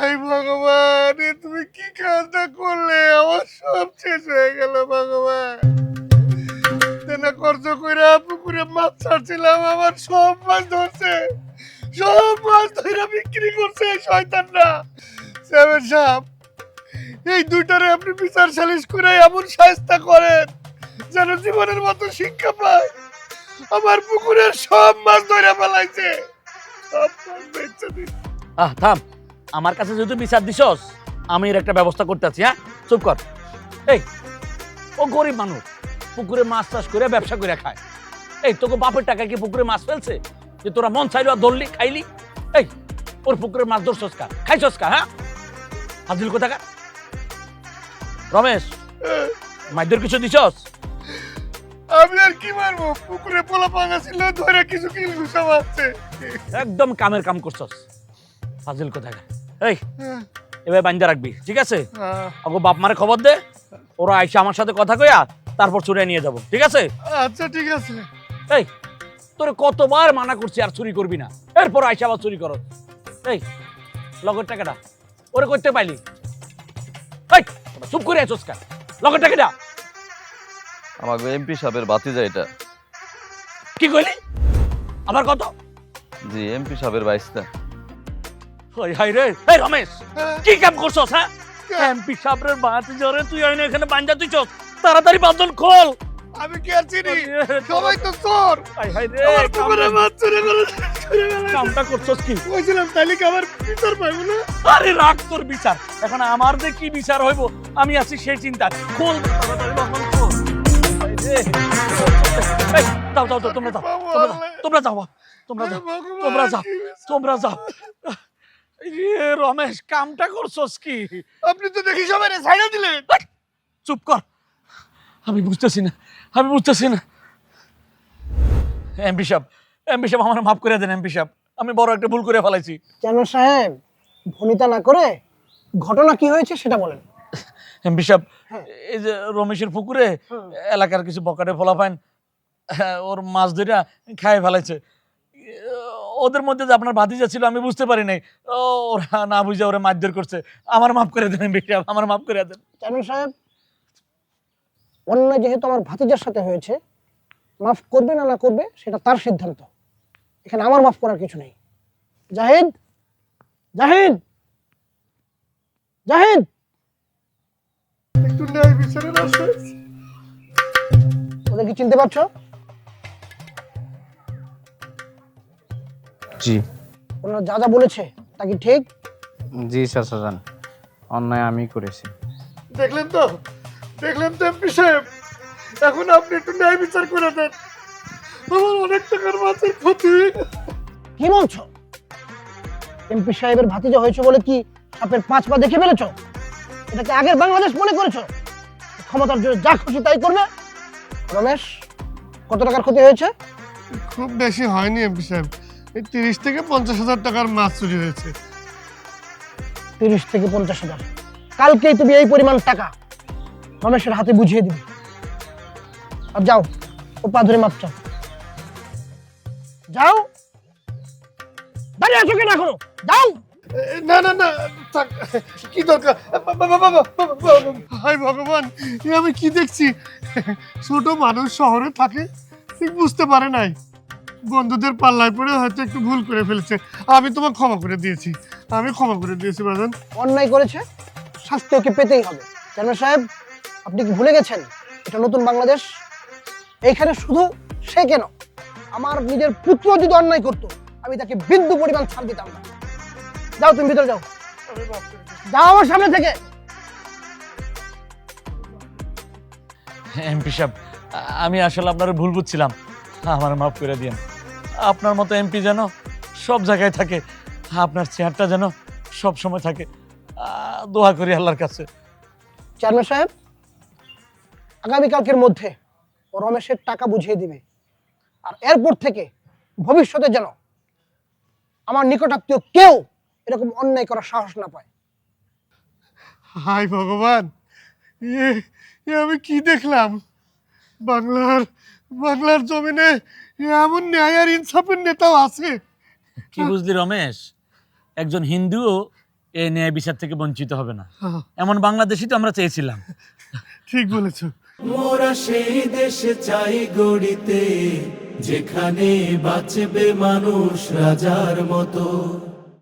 High ভগবান, এ তুমি কি কাজটা করলে? আমার সব শেষ হয়ে গেল ভগবান। তেনা খরচ করে পুকুরে মাছ ছাড়ছিলাম, আমার সব মাছ ধরছে। সব মাছ ধরে বিক্রি করছে শয়তানরা। সেভেন সাহেব এই দুইটারে আপনি বিচার সালিশ করে এমন সাহেস্তা করেন যেন জীবনের মতো শিক্ষা পায়। আমার পুকুরের সব মাছ ধরে ফেলাইছে। সব মাছ বেচে দিচ্ছে আহ, থাম। আমার কাছে যেহেতু বিচার দিছস আমি এর একটা ব্যবস্থা করতে আছি হ্যাঁ? চুপ কর। এই ও গরিব মানুষ পুকুরে মাছ চাষ করে ব্যবসা করে খায়। এই তোকে বাপের টাকা কি পুকুরে মাছ ফেলছে? যে তোরা মন চাইলো আর ধরলি খাইলি? এই ওর পুকুরে মাছ ধরছস কা? খাইছস কা হ্যাঁ? হাজিল কোথাকা রমেশ মাইদের কিছু দিছস? আমি আর কি মারবো? পুকুরে পোলা পাঙ্গা ছিল ধরে কিছু কিল ঘুষা মারছে একদম কামের কাম করছস। ফাজিল কোথাকা এই এবার বান্ধা রাখবি ঠিক আছে? আগো বাপ মারে খবর দে ওরা আইসা আমার সাথে কথা কইয়া তারপর চুরে নিয়ে যাব ঠিক আছে? আচ্ছা ঠিক আছে। এই তোরে কতবার মানা করছি আর চুরি করবি না। এরপর আইসা আবার চুরি করো। এই লগের টাকাটা ওরে করতে পাইলি? এই চুপ করে আছোস কেন? লগের টাকাটা। আমাকে এমপি সাহেবের বাতিজা এটা। কি কইলি? আবার কত? জি এমপি সাহেবের বাইশটা। হাই হাই রে। এই রমেশ হ্যাঁ, কি কাম করছস হ্যাঁ? এমপি সাহেবের জরে তুই আইনে এখানে বাঞ্জা তুই চোখ তাড়াতাড়ি খোল। আমি কি আর চিনি? সবাই তো চোর। হাই হাই রে মাছ চুরি করে কামটা করছস কি? তাহলে কি আমার বিচার পাইবো না? আরে রাখ তোর বিচার। এখন আমার যে কি বিচার হইব আমি আছি সেই চিন্তা খোল তাড়াতাড়ি খোল। তোমরা যাও। তোমরা যাও, তোমরা যাও তোমরা যাও তোমরা যাও তোমরা যাও। রমেশ কামটা করছস কি? আপনি তো দেখি সবাই ছাইড়া দিলেন। চুপ কর। আমি বুঝতেছি না আমি বুঝতেছি না। এমপি সাহেব এমপি সাহেব আমার মাফ করে দেন এমপি সাহেব। আমি বড় একটা ভুল করে ফেলাইছি। কেন সাহেব? ভনিতা না করে ঘটনা কি হয়েছে সেটা বলেন। এমপি সাহেব হ্যাঁ। এই যে রমেশের পুকুরে এলাকার কিছু বকাটে ফলাফাইন ওর মাছ ধরে খায় ফেলাইছে। ওদের মধ্যে যে আপনার ভাতিজা ছিল আমি বুঝতে পারি নাই। ও, ওরা না বুঝে ওরা মারধর করছে। আমার মাফ করে দেন এমপি আমার মাফ করে দেন। চেয়ারম্যান সাহেব অন্যায় যেহেতু আমার ভাতিজার সাথে হয়েছে মাফ করবে না না করবে সেটা তার সিদ্ধান্ত। এখানে আমার মাফ করার কিছু নেই। জাহিদ! জাহিদ! জাহিদ! একটু ন্যায় বিচারের আশ্বাস। ওদের কি চিনতে পারছ? জি। ওনারা যা যা বলেছে তা কি ঠিক? জি চাচা যান অন্যায় আমি করেছি। দেখলেন তো? দেখলেন তো এমপি সাহেব? এখন আপনি একটু ন্যায় বিচার করে দেন। আমার অনেক টাকার মাছের ক্ষতি। কি বলছো? এমপি সাহেবের ভাতিজা হয়েছে বলে কি সাপের পাঁচ পা দেখে ফেলেছো? এটাকে আগের বাংলাদেশ মনে করেছ? ক্ষমতার জন্য যা খুশি তাই করবে? রমেশ কত টাকার ক্ষতি হয়েছে? খুব বেশি হয়নি এমপি সাহেব। এই তিরিশ থেকে পঞ্চাশ হাজার টাকার মাছ চুরি হয়েছে। তিরিশ থেকে পঞ্চাশ হাজার। কালকেই তুমি এই পরিমাণ টাকা রমেশের হাতে বুঝিয়ে দিবে। আর যাও ও পা ধরে মাপ চাও। যাও। দাঁড়িয়ে আছো কেন যাও। না না না থাক কি দরকার? হায় ভগবান আমি কি দেখছি? ছোট মানুষ শহরে থাকে ঠিক বুঝতে পারে নাই। বন্ধুদের পাল্লায় পড়ে হয়তো একটু ভুল করে ফেলেছে। আমি তোমাকে ক্ষমা করে দিয়েছি। আমি ক্ষমা করে দিয়েছি বাজান। অন্যায় করেছে শাস্তি ওকে পেতেই হবে। চেয়ারম্যান সাহেব আপনি কি ভুলে গেছেন? এটা নতুন বাংলাদেশ। এইখানে শুধু সে কেন? আমার নিজের পুত্র যদি অন্যায় করতো আমি তাকে বিন্দু পরিমাণ ছাড় দিতাম না। যাও তুমি ভিতরে যাও। যাও আমার সামনে থেকে। এমপি সাহেব আমি আসলে আপনার ভুল বুঝছিলাম। আমার মাফ করে দিন আপনার মতো এমপি যেন সব জায়গায় থাকে আপনার চেয়ারটা যেন সব সময় থাকে। আহ, দোয়া করি আল্লাহর কাছে। চেয়ারম্যান সাহেব আগামীকালকের মধ্যে ও রমেশের টাকা বুঝিয়ে দিবে। আর এরপর থেকে ভবিষ্যতে যেন আমার নিকটাত্মীয় কেউ এরকম অন্যায় করার সাহস না পায়। হাই ভগবান আমি কি দেখলাম? বাংলার বাংলার জমিনে এমন ন্যায় আর ইনসাফের নেতাও আছে। কি বুঝলি রমেশ? একজন হিন্দুও এই ন্যায় বিচার থেকে বঞ্চিত হবে না। হ্যাঁ, এমন বাংলাদেশই তো আমরা চেয়েছিলাম। ঠিক বলেছ। মোরা সেই দেশে চাই গড়িতে যেখানে বাঁচবে মানুষ রাজার মতো।